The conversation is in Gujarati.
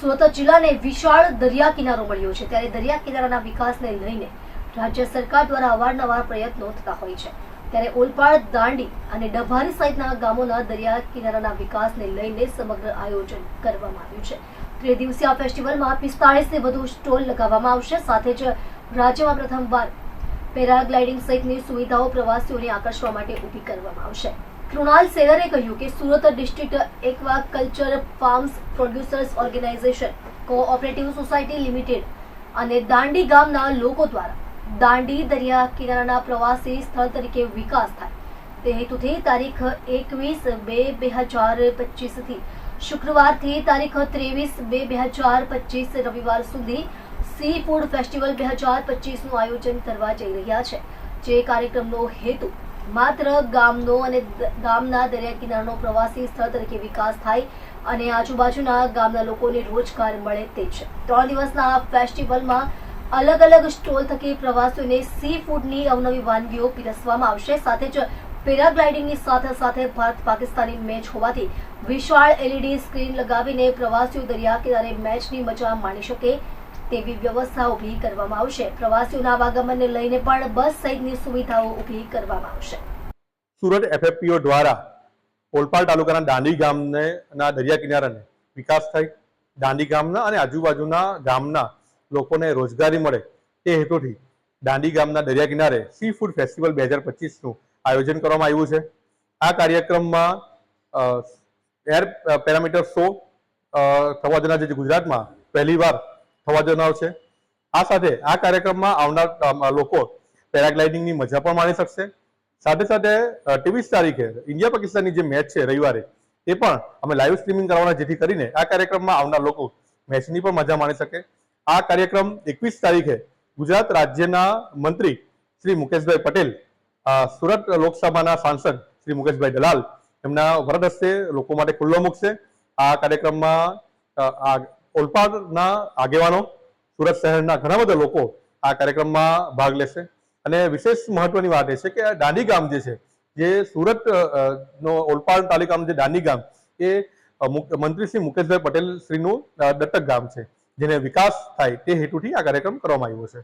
સુરત જિલ્લાને વિશાળ દરિયા કિનારો મળ્યો છે. ત્યારે દરિયા કિનારાના વિકાસને લઈને રાજ્ય સરકાર દ્વારા અવારનવાર પ્રયત્નો થતા હોય છે. ત્યારે ઓલપાડ, દાંડી અને ડભારી સહિતના ગામોના દરિયા કિનારાના વિકાસને લઈને સમગ્ર આયોજન કરવામાં આવ્યું છે. ત્રિદિવસીય આ ફેસ્ટિવલમાં પિસ્તાળીસથી વધુ સ્ટોલ લગાવવામાં આવશે. સાથે જ રાજ્યમાં પ્રથમવાર પેરાગ્લાઇડિંગ સહિતની સુવિધાઓ પ્રવાસીઓને આકર્ષવા માટે ઊભી કરવામાં આવશે. કૃણાલ સેલરે કહ્યું કે Surat district aquaculture farms producers organisation cooperative society limited અને દાંડી ગામના લોકો દ્વારા દાંડી દરિયા કિનારાના પ્રવાસી સ્થળ તરીકે વિકાસ થાય. તે હેતુથી તારીખ એકવીસ બે બે હજાર પચીસથી શુક્રવારથી તારીખ ત્રેવીસ બે બે હજાર પચીસ રવિવાર સુધી સી ફૂડ ફેસ્ટિવલ બે હજાર પચીસનું આયોજન કરવા જઈ રહ્યા છે. જે કાર્યક્રમનો હેતુ માત્ર ગામનો અને ગામના દરિયા કિનારનો પ્રવાસી સ્થળ તરીકે વિકાસ થાય અને આજુબાજુના ગામના લોકોને રોજગાર મળે તે છે ત્રણ દિવસના આ ફેસ્ટિવલમાં અલગ અલગ સ્ટોલ થકી પ્રવાસીઓને સી ફૂડની અવનવી વાનગીઓ પીરસવામાં આવશે. સાથે જ પેરાગ્લાઇડિંગની સાથે સાથે ભારત પાકિસ્તાની મેચ હોવાથી વિશાળ એલઈડી સ્ક્રીન લગાવીને પ્રવાસીઓ દરિયા કિનારે મેચની મજા માણી શકે તેવી વ્યવસ્થા ઊભી કરવામાં આવશે. પ્રવાસીઓના આવાગમનને લઈને પણ બસ સહિતની સુવિધાઓ ઊભી કરવામાં આવશે. સુરત એફએફપીઓ દ્વારા ઓલપાડ તાલુકાના દાંડી ગામને ના દરિયા કિનારાને વિકાસ થાય દાંડી ગામના અને આજુબાજુના ગામના લોકોને રોજગારી મળે તે હેતુથી દાંડી ગામના દરિયા કિનારે સી ફૂડ ફેસ્ટિવલ બે હજાર પચીસનું આયોજન કરવામાં આવ્યું છે. આ કાર્યક્રમમાં એર પેરામીટર શો થવા જનાર છે ગુજરાતમાં પહેલીવાર થવા જનાર છે. આ સાથે આ કાર્યક્રમમાં આવનાર લોકો પેરાગ્લાઇડિંગની મજા પણ માણી શકશે. સાથે સાથે ત્રેવીસ તારીખે ઇન્ડિયા પાકિસ્તાનની જે મેચ છે રવિવારે, એ પણ અમે લાઈવ સ્ટ્રીમિંગ કરવાના જેથી કરીને આ કાર્યક્રમમાં આવનાર લોકો મેચની પણ મજા માણી શકે. આ કાર્યક્રમ એકવીસ તારીખે ગુજરાત રાજ્યના મંત્રી શ્રી મુકેશભાઈ પટેલ સુરત લોકસભાના સાંસદ શ્રી મુકેશભાઈ દલાલ એમના વરદ હસ્તે લોકો માટે ખુલ્લો મૂકશે. આ કાર્યક્રમમાં ઓલપાડના આગેવાનો સુરત શહેરના ઘણા બધા લોકો આ કાર્યક્રમમાં ભાગ લેશે. અને વિશેષ મહત્વની વાત એ છે કે આ દાંડી ગામ જે છે, જે સુરત નો ઓલપાડ તાલુકાનું જે દાંડી ગામ, એ મંત્રી શ્રી મુકેશભાઈ પટેલ શ્રીનું દત્તક ગામ છે, જેને વિકાસ થાય તે હેતુથી આ કાર્યક્રમ કરવામાં આવ્યો છે.